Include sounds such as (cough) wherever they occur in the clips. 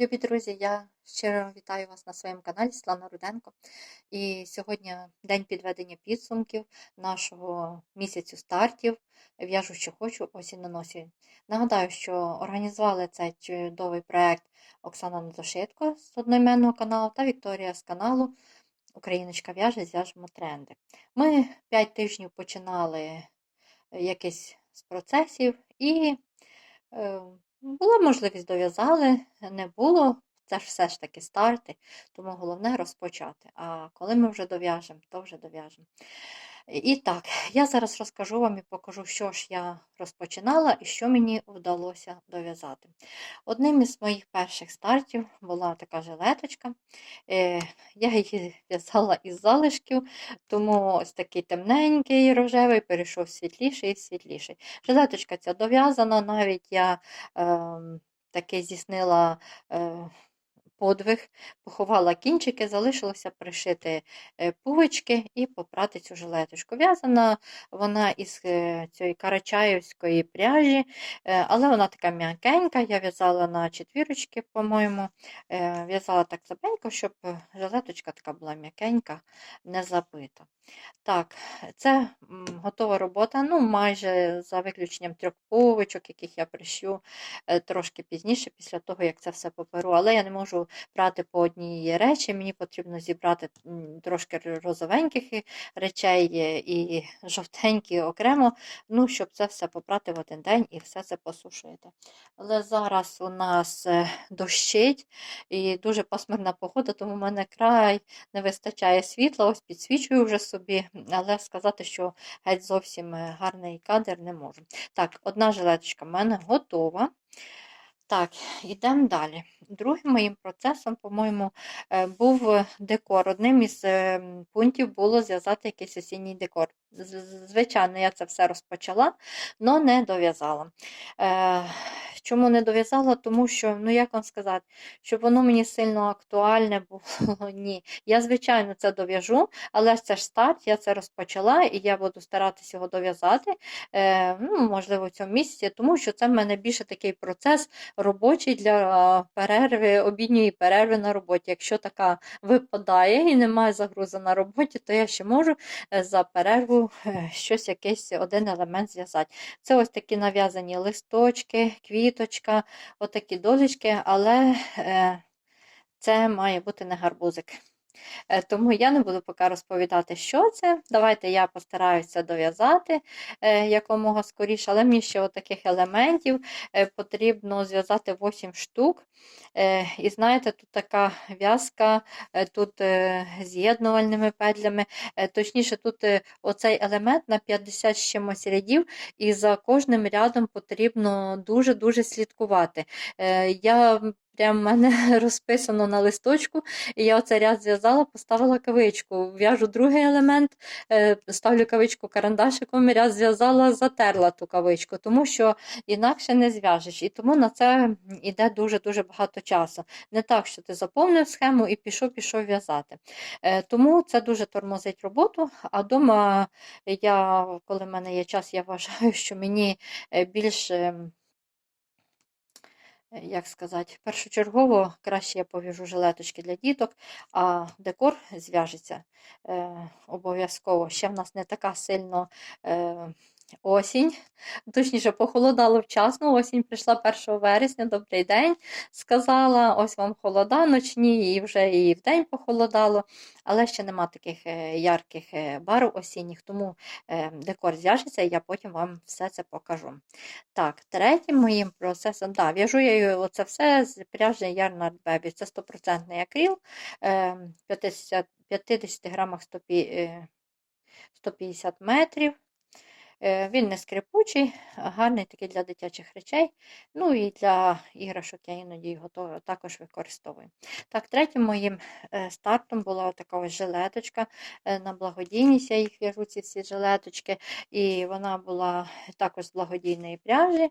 Любі друзі, я щиро вітаю вас на своєму каналі Світлана Руденко. І сьогодні день підведення підсумків нашого місяцю стартів. В'яжу, що хочу, осінь на носі. Нагадаю, що організували цей чудовий проект Оксана Недошитко з одноіменного каналу та Вікторія з каналу Україночка в'яже, зв'яжемо тренди. Ми 5 тижнів починали якийсь з процесів і. Була можливість дов'язали, не було. Це ж все ж таки старти, тому головне розпочати. А коли ми вже дов'яжемо, то вже дов'яжемо. І так, я зараз розкажу вам і покажу, що ж я розпочинала і що мені вдалося дов'язати. Одним із моїх перших стартів була така жилеточка. Е, Я її (laughs) в'язала із залишків, тому ось такий темненький рожевий перейшов світліший і світліший. Жилеточка ця дов'язана, навіть я е, таки здійснила. Е, подвиг, поховала кінчики, залишилося пришити е, пуговички і попрати цю жилеточку. В'язана вона із е, цієї карачаївської пряжі, е, але вона така м'якенька. Я в'язала на четвірочки, по-моєму, в'язала так слабенько, щоб жилеточка така була м'якенька, не забита. Так, це готова робота, ну, майже за виключенням трьох пуговичок, яких я прищу трошки пізніше, після того, як це все поперу. Але я не можу брати по одній речі. Мені потрібно зібрати трошки розовеньких речей і (laughs) жовтенькі окремо, ну, щоб це все попрати в один день і все це посушити. Але зараз у нас е, дощить і дуже пасмурна погода, тому в мене край не вистачає світла, ось підсвічую вже собі, але сказати, що геть зовсім е, гарний кадр не можу. Так, одна жилеточка в мене готова. Так, йдемо далі. Другим моїм процесом, по-моєму, е, був декор. Одним із е, пунктів було зв'язати якийсь осінній декор. Звичайно, я це все розпочала, але не дов'язала. Е, чому не дов'язала? Тому що, ну як вам сказати, щоб воно мені сильно актуальне було, (laughs) ні. Я, звичайно, це дов'яжу, але це ж старт, я це розпочала і я буду старатися його дов'язати, ну, можливо, в цьому місяці, тому що це в мене більше такий процес робочий для перерви, обідньої перерви на роботі. Якщо така випадає і немає загрузи на роботі, то я ще можу е, за перерву е, щось, якийсь один елемент зв'язати. Це ось такі нав'язані листочки, квіточка, отакі дозички, але е, це має бути не гарбузик. Е, тому я не буду поки розповідати, що це. Давайте я постараюся дов'язати е, якомога скоріше, але мені ще таких елементів е, потрібно зв'язати 8 штук. І знаєте, тут така в'язка, тут з'єднувальними петлями. Точніше, тут оцей елемент на 50 з чимось рядів, і за кожним рядом потрібно дуже-дуже слідкувати. Я Прям мене (laughs) розписано на листочку, і я оцей ряд зв'язала, поставила кавичку. В'яжу другий елемент, е, ставлю кавичку карандашиком, ряд зв'язала, затерла ту кавичку, тому що інакше не зв'яжеш. І тому на це йде дуже-дуже багато часу. Не так, що ти заповнив схему і пішов, пішов в'язати. Е, тому це дуже тормозить роботу. А вдома я, коли в мене є час, я вважаю, що мені е, більш ем, як сказати, першочергово краще я пов'яжу жилеточки для діток, а декор зв'яжеться е, обов'язково. Ще в нас не така сильно е, осінь, точніше, похолодало вчасно. Осінь прийшла 1 вересня, добрий день. Сказала, ось вам холода ночні, і вже і в день похолодало, але ще нема таких е, ярких е, барв осінніх, тому е, декор зв'яжеться, і я потім вам все це покажу. Так, третім моїм процесом, да, в'яжу я оце все з пряжі Yarnard Baby. Це 100% акрил, 50 50 грамах 150 метрів. Е, він не скрипучий, гарний такий для дитячих речей. Ну і для іграшок я іноді його також використовую. Так, Третім моїм е, стартом була така ось жилеточка. Е, на благодійність я їх в'яжу, ці всі жилеточки, і вона була також з благодійної пряжі.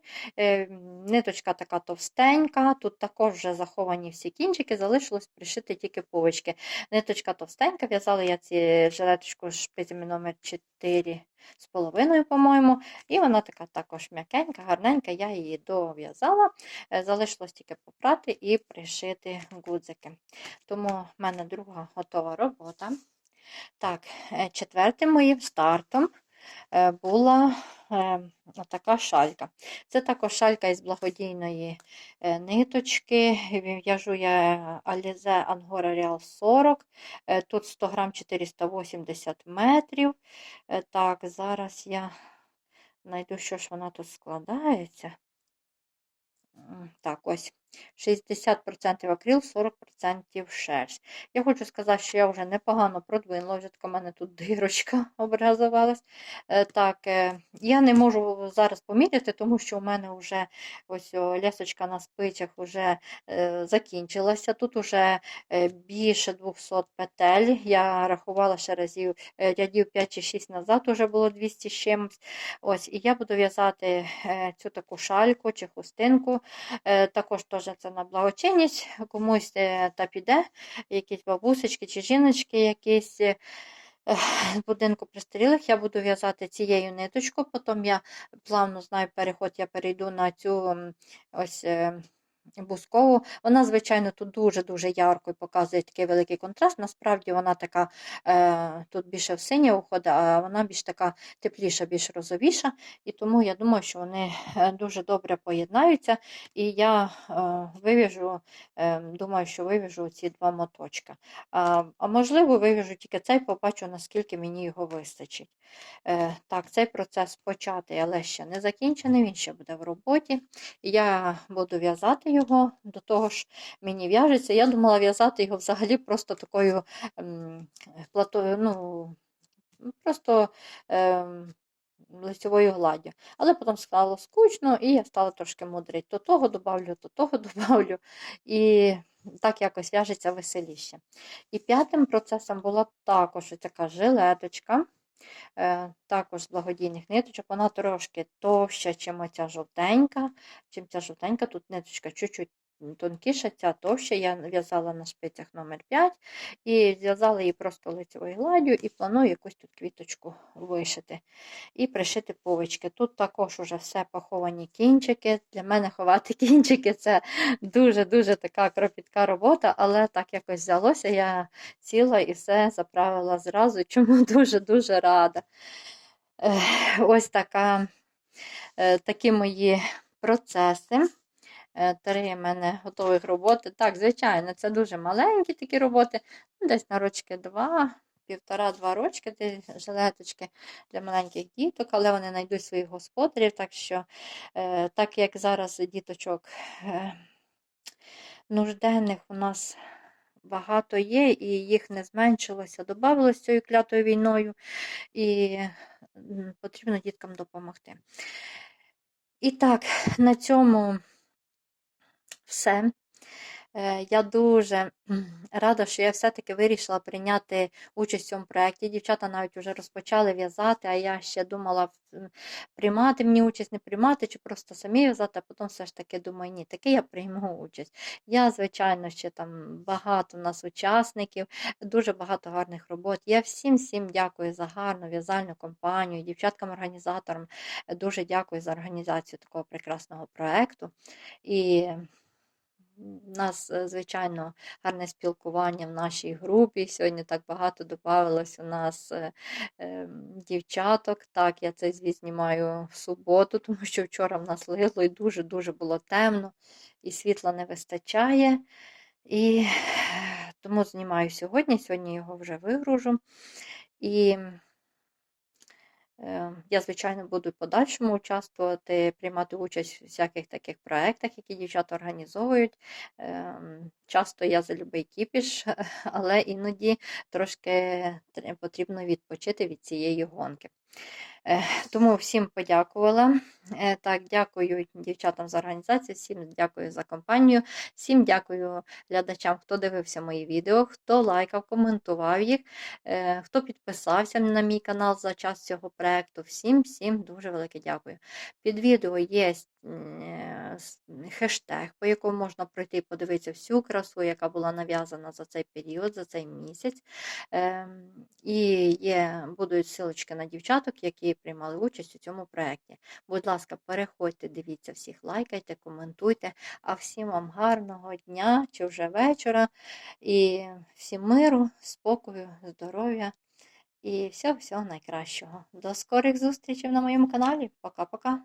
Ниточка така товстенька, тут також вже заховані всі кінчики, залишилось пришити тільки повички. Ниточка товстенька, в'язала я ці жилеточку шпицями номер 4 4 з половиною, по-моєму. І вона така також м'якенька, гарненька. Я її дов'язала. Е, Залишилось тільки попрати і пришити гудзики. Тому в мене друга готова робота. Так, е, четвертим моїм стартом е, була така шалька. Це також шалька із благодійної е, ниточки. В'яжу я Alize Angora Real 40. Е, Тут 100 грам 480 метрів. Е, Так, зараз я знайду, що ж вона тут складається. Так, ось 60% акрил, 40% шерсть. Я хочу сказати, що я вже непогано продвинула, вже така в мене тут дирочка (laughs) образувалась. Е, Так, е, я не можу зараз поміряти, тому що у мене вже ось лясочка на спицях вже е, закінчилася. Тут вже більше 200 петель. Я рахувала ще разів рядів 5 чи 6 назад, вже було 200 з чимось. Ось, і я буду в'язати цю таку шальку чи хустинку. Також теж це на благочинність, комусь е, та піде, якісь бабусечки чи жіночки якісь. е, е, З будинку пристарілих я буду в'язати цією ниточкою, потім я плавно знаю переход, я перейду на цю ось бускову. Вона, звичайно, тут дуже-дуже ярко і показує такий великий контраст. Насправді вона така, е, тут більше в синє уходить, а вона більш така тепліша, більш розовіша. І тому я думаю, що вони е, дуже добре поєднаються. І я е, вивіжу, думаю, що вивіжу ці два моточка. А, можливо, вивіжу тільки цей, побачу, наскільки мені його вистачить. Так, цей процес початий, але ще не закінчений, він ще буде в роботі. Я буду в'язати його, до того ж мені в'яжеться. Я думала в'язати його взагалі просто такою ем, ну, просто ем, лицевою гладдю. Але потім стало скучно, і я стала трошки мудрити. То того добавлю, то того (laughs) добавлю. І так якось в'яжеться веселіше. І п'ятим процесом була також така жилеточка. Е, також з благодійних ниточок. Вона трошки товща, чим оця жовтенька. Чим ця жовтенька, тут ниточка чуть-чуть тонкіша, ця товща. Я в'язала на шпицях номер 5 і зв'язала її просто лицевою гладдю і планую якусь тут квіточку вишити і пришити повички. Тут також уже все поховані кінчики. Для мене ховати (laughs) кінчики це дуже-дуже така кропітка робота, але так якось взялося. Я сіла і все заправила зразу, чому (laughs) дуже-дуже рада. Ось така, е, такі мої процеси. Е, Три в мене готових роботи. Так, звичайно, це дуже маленькі такі роботи, ну, десь на рочки два, півтора-два рочки жилеточки для маленьких діток, але вони знайдуть своїх господарів. Так що, е, так як зараз діточок е, нужденних у нас багато є, і їх не зменшилося, додавалося цією клятою війною, і потрібно діткам допомогти. І так, на цьому все. Е, Я дуже рада, що я все-таки вирішила прийняти участь в цьому проєкті. Дівчата навіть вже розпочали в'язати, а я ще думала приймати мені участь, не приймати, чи просто самі в'язати, а потім все ж таки думаю, ні, таки я прийму участь. Я, звичайно, ще там багато у нас учасників, дуже багато гарних робот. Я всім всім дякую за гарну в'язальну компанію, дівчаткам-організаторам. Дуже дякую за організацію такого прекрасного проєкту. І у нас, е, звичайно, гарне спілкування в нашій групі. Сьогодні так багато додавалось у нас е, е, дівчаток. Так, я цей звіт знімаю в суботу, (laughs) тому що вчора в нас лило і дуже-дуже було темно, і світла не вистачає. І тому знімаю сьогодні. Сьогодні його вже вигружу. І Е, Я, звичайно, буду в подальшому участвувати, приймати участь у всяких таких проєктах, які дівчата організовують. Ем, Часто я за любий кіпіш, (laughs) але іноді трошки потрібно відпочити від цієї гонки. Тому всім подякувала. Е, Так, дякую дівчатам за організацію, всім дякую за компанію, всім дякую глядачам, хто дивився мої відео, хто лайкав, коментував їх, е, хто підписався на мій канал за час цього проекту. Всім, всім дуже велике дякую. Під відео є е, хештег, по якому можна пройти і подивитися всю красу, яка була нав'язана за цей період, за цей місяць. Ем, І є, будуть силочки на дівчаток, які приймали участь у цьому проєкті. Будь ласка, переходьте, дивіться всіх, лайкайте, коментуйте. А всім вам гарного дня чи вже вечора. І всім миру, спокою, здоров'я і всього-всього найкращого. До скорих зустрічей на моєму каналі. Пока-пока.